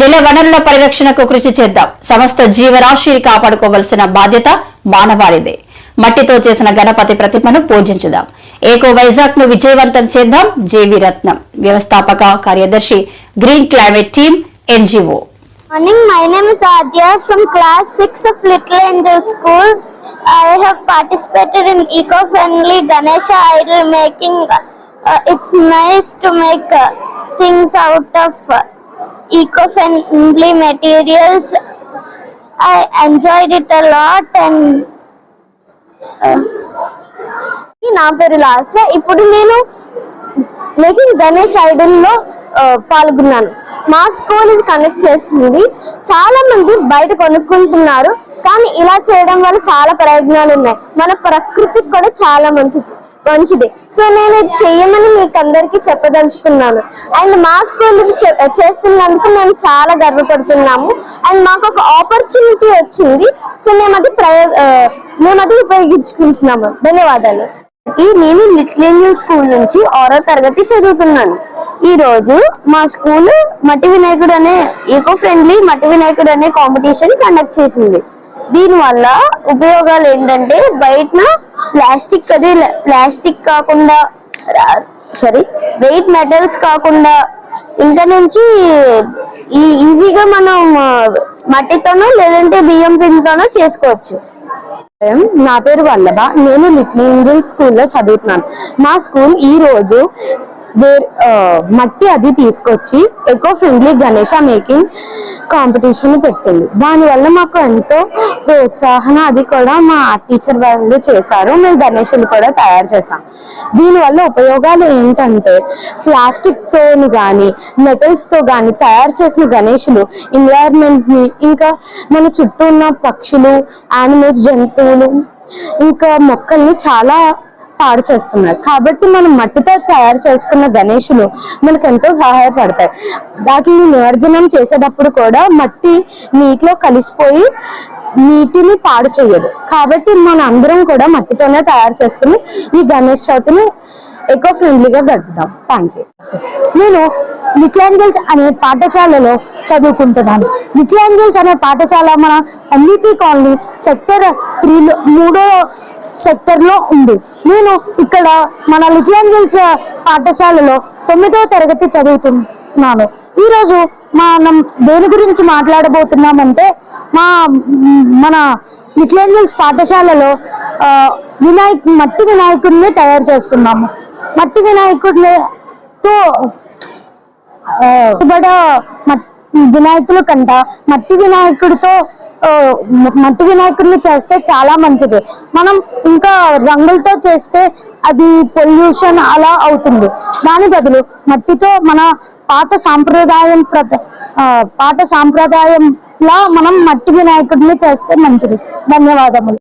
జల వనరుల పరిరక్షణకు కృషి చేద్దాం సమస్త జీవరాశిని కాపాడుకోవలసిన బాధ్యత మానవాళిదే మట్టితో చేసిన గణపతి ప్రతిమను పూజించుదాం ఏకో వైజాగ్ను విజయవంతం చేద్దాం జేవి రత్నం వ్యవస్థాపక కార్యదర్శి green climate team NGO Morning, my name is Adya from class 6 of Little Angel School. I have participated in eco-friendly Ganesha idol making. Uh, it's nice to make uh, things out of uh, eco-friendly materials. I enjoyed it a lot and uh, నా పేరు లాస్య ఇప్పుడు నేను making Ganesh ఐడల్లో పాల్గొన్నాను. మా school ఇది conduct చేస్తుంది. చాలా మంది బయట కొనుక్కుంటున్నారు. కానీ ఇలా చేయడం వల్ల చాలా ప్రయోజనాలు ఉన్నాయి. మన ప్రకృతికి కూడా చాలా మంచిది. మంచిది. సో నేను చేయమని మీకు అందరికీ చెప్పదలుచుకున్నాను. అండ్ మా స్కూల్ చేస్తున్నందుకు మేము చాలా గర్వపడుతున్నాము. అండ్ మాకు ఒక ఆపర్చునిటీ వచ్చింది. సో మేము అది ప్రయో మేము అది ఉపయోగించుకుంటున్నాము. ధన్యవాదాలు. నేను లిటిల్ ఏంజల్ స్కూల్ నుంచి ఆరో తరగతి చదువుతున్నాను. ఈ రోజు మా స్కూల్ మట్టి వినాయకుడు అనే ఈకో ఫ్రెండ్లీ మట్టి వినాయకుడు అనే కాంపిటీషన్ కండక్ట్ చేసింది. దీని వల్ల ఉపయోగాలు ఏంటంటే బయట ప్లాస్టిక్ అది ప్లాస్టిక్ కాకుండా సారీ వెయిట్ మెటల్స్ కాకుండా ఇంకా నుంచి ఈ ఈజీగా మనం మట్టితోనో లేదంటే బియ్యం పిండితోనో చేసుకోవచ్చు. నా పేరు వల్లభ. నేను లిటిల్ ఏంజల్ స్కూల్లో చదువుతున్నాను. మా స్కూల్ ఈ రోజు మట్టి అది తీసుకొచ్చి eco friendly Ganesha making competition పెట్టింది. దానివల్ల మాకు ఎంతో ప్రోత్సాహన అది కూడా మా టీచర్ వాళ్ళు చేశారు. మేము గణేషులు కూడా తయారు చేసాం దీనివల్ల ఉపయోగాలు ఏంటంటే ప్లాస్టిక్తో కానీ మెటల్స్తో కానీ తయారు చేసిన గణేషులు ఎన్వైర్న్మెంట్ని ఇంకా మన చుట్టూ ఉన్న పక్షులు యానిమల్స్ జంతువులు ఇంకా మొక్కల్ని చాలా పాడు చేస్తున్నారు. కాబట్టి మనం మట్టితో తయారు చేసుకున్న గణేషులు మనకు ఎంతో సహాయపడతాయి. వాటిని నిమజ్జనం చేసేటప్పుడు కూడా మట్టి నీటిలో కలిసిపోయి నీటిని పాడు చేయదు. కాబట్టి మన అందరం కూడా మట్టితోనే తయారు చేసుకుని ఈ గణేష్ చవితిని ఎకో ఫ్రెండ్లీగా గడుపుతాం థ్యాంక్ యూ నేను లిటిల్ అనే పాఠశాలలో చదువుకుంటున్నాను. లిటిల్ అనే పాఠశాల మన ఎంబీపీ కాలనీ సెక్టర్ త్రీలో మూడో సెక్టర్లో ఉంది. నేను ఇక్కడ మన లిటిల్ ఏంజల్స్ పాఠశాలలో తొమ్మిదో తరగతి చదువుతున్నాను. ఈరోజు మనం దేని గురించి మాట్లాడబోతున్నామంటే మా మన లిటిల్ ఏంజల్స్ పాఠశాలలో వినాయక్ మట్టి వినాయకుడిని తయారు చేస్తున్నాము. మట్టి వినాయకుడితో బడ వినాయకుల కంట. మట్టి వినాయకుడితో మట్టి వినాయకుడిని చేస్తే చాలా మంచిది. మనం ఇంకా రంగులతో చేస్తే అది పొల్యూషన్ అలా అవుతుంది. దాని బదులు మట్టితో మన పాత సాంప్రదాయం ప్రత పాత సాంప్రదాయం లా మనం మట్టి వినాయకుడిని చేస్తే మంచిది. ధన్యవాదములు.